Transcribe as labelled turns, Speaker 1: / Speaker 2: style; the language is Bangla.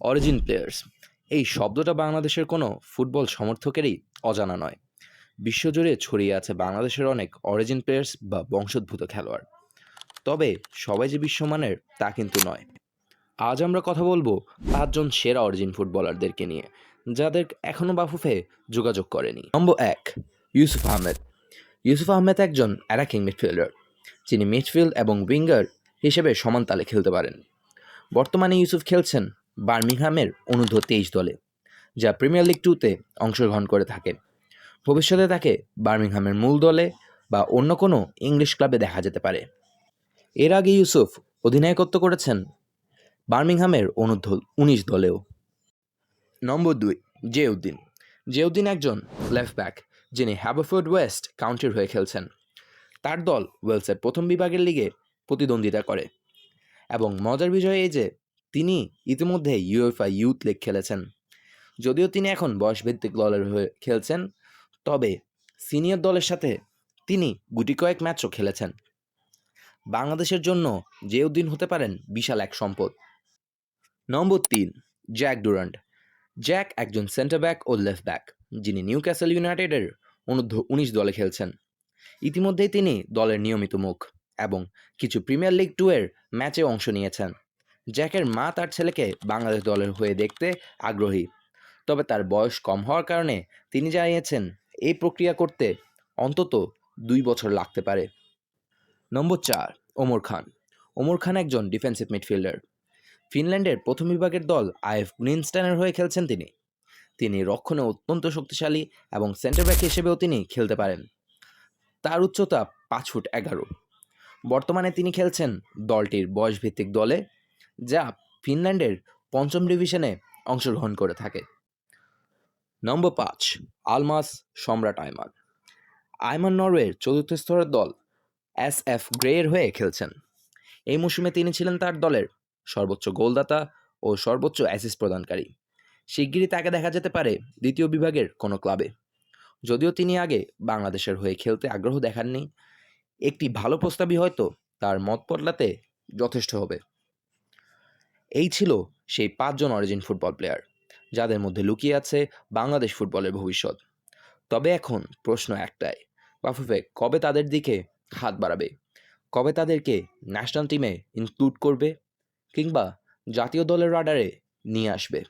Speaker 1: অরিজিন প্লেয়ার্স এই শব্দটা বাংলাদেশের কোনো ফুটবল সমর্থকেরই অজানা নয়। বিশ্বজুড়ে ছড়িয়ে আছে বাংলাদেশের অনেক অরিজিন প্লেয়ার্স বা বংশোদ্ভূত খেলোয়াড়। তবে সবাই যে বিশ্বমানের, তা কিন্তু নয়। আজ আমরা কথা বলব পাঁচজন সেরা অরিজিন ফুটবলারদেরকে নিয়ে, যাদের এখনও বাফুফে যোগাযোগ করেনি। নম্বর এক, ইউসুফ আহমেদ। ইউসুফ আহমেদ একজন অ্যাটাকিং মিডফিল্ডার যিনি মিডফিল্ড এবং উইঙ্গার হিসেবে সমান তালে খেলতে পারেন। বর্তমানে ইউসুফ খেলছেন বার্মিংহামের অনূর্ধ্ব তেইশ দলে, যা প্রিমিয়ার লিগ টুতে অংশগ্রহণ করে থাকে। ভবিষ্যতে তাকে বার্মিংহামের মূল দলে বা অন্য কোনো ইংলিশ ক্লাবে দেখা যেতে পারে। এর আগে ইউসুফ অধিনায়কত্ব করেছেন বার্মিংহামের অনূর্ধ্ব উনিশ দলেও। নম্বর দুই জেউদ্দিন জেউদ্দিন একজন লেফট ব্যাক যিনি হ্যাবারফোর্ড ওয়েস্ট কাউন্টির হয়ে খেলছেন। তার দল ওয়েলসের প্রথম বিভাগের লিগে প্রতিদ্বন্দ্বিতা করে। এবং মজার বিষয় এই যে তিনি ইতিমধ্যে ইউএফআ ইউথ লিগ খেলেছেন। যদিও তিনি এখন বয়সভিত্তিক দলের হয়ে খেলছেন, তবে সিনিয়র দলের সাথে তিনি গুটি কয়েক ম্যাচও খেলেছেন। বাংলাদেশের জন্য যে উদ্দিন হতে পারেন বিশাল এক সম্পদ। নম্বর তিন, জ্যাক ডুরান্ড। জ্যাক একজন সেন্টার ব্যাক ও লেফট ব্যাক যিনি নিউ ক্যাসেল ইউনাইটেডের অনূর্ধ্ব উনিশ দলে খেলছেন। ইতিমধ্যেই তিনি দলের নিয়মিত মুখ এবং কিছু প্রিমিয়ার লিগ টু এর ম্যাচে অংশ নিয়েছেন। জ্যাকের মা তার ছেলেকে বাংলাদেশ দলের হয়ে দেখতে আগ্রহী। তবে তার বয়স কম হওয়ার কারণে তিনি জানিয়েছেন, এই প্রক্রিয়া করতে অন্তত দুই বছর লাগতে পারে। নম্বর চার, ওমর খান। ওমর খান একজন ডিফেন্সিভ মিডফিল্ডার ফিনল্যান্ডের প্রথম বিভাগের দল আইএফ গ্রিনস্টানের হয়ে খেলছেন তিনি। তিনি রক্ষণে অত্যন্ত শক্তিশালী এবং সেন্টার ব্যাক হিসেবেও তিনি খেলতে পারেন। তার উচ্চতা পাঁচ ফুট এগারো। বর্তমানে তিনি খেলছেন দলটির বয়সভিত্তিক দলে যা ফিনল্যান্ডের পঞ্চম ডিভিশনে অংশগ্রহণ করে থাকে। নম্বর পাঁচ, আলমাস সম্রাট আয়মান আয়মান নরওয়ের চতুর্থ স্তরের দল এস এফ গ্রেয়ের হয়ে খেলছেন। এই মৌসুমে তিনি ছিলেন তার দলের সর্বোচ্চ গোলদাতা ও সর্বোচ্চ অ্যাসিস্ট প্রদানকারী। শিগগিরই তাকে দেখা যেতে পারে দ্বিতীয় বিভাগের কোনো ক্লাবে। যদিও তিনি আগে বাংলাদেশের হয়ে খেলতে আগ্রহ দেখাননি, একটি ভালো প্রস্তাবই হয়তো তার মত বদলাতে যথেষ্ট হবে। এই ছিল সেই পাঁচজন অরিজিন ফুটবল প্লেয়ার যাদের মধ্যে লুকিয়ে আছে বাংলাদেশ ফুটবলের ভবিষ্যৎ। তবে এখন প্রশ্ন একটাই, বাফুফে কবে তাদের দিকে হাত বাড়াবে? কবে তাদেরকে ন্যাশনাল টিমে ইনক্লুড করবে? কিংবা জাতীয় দলের রাডারে নিয়ে আসবে?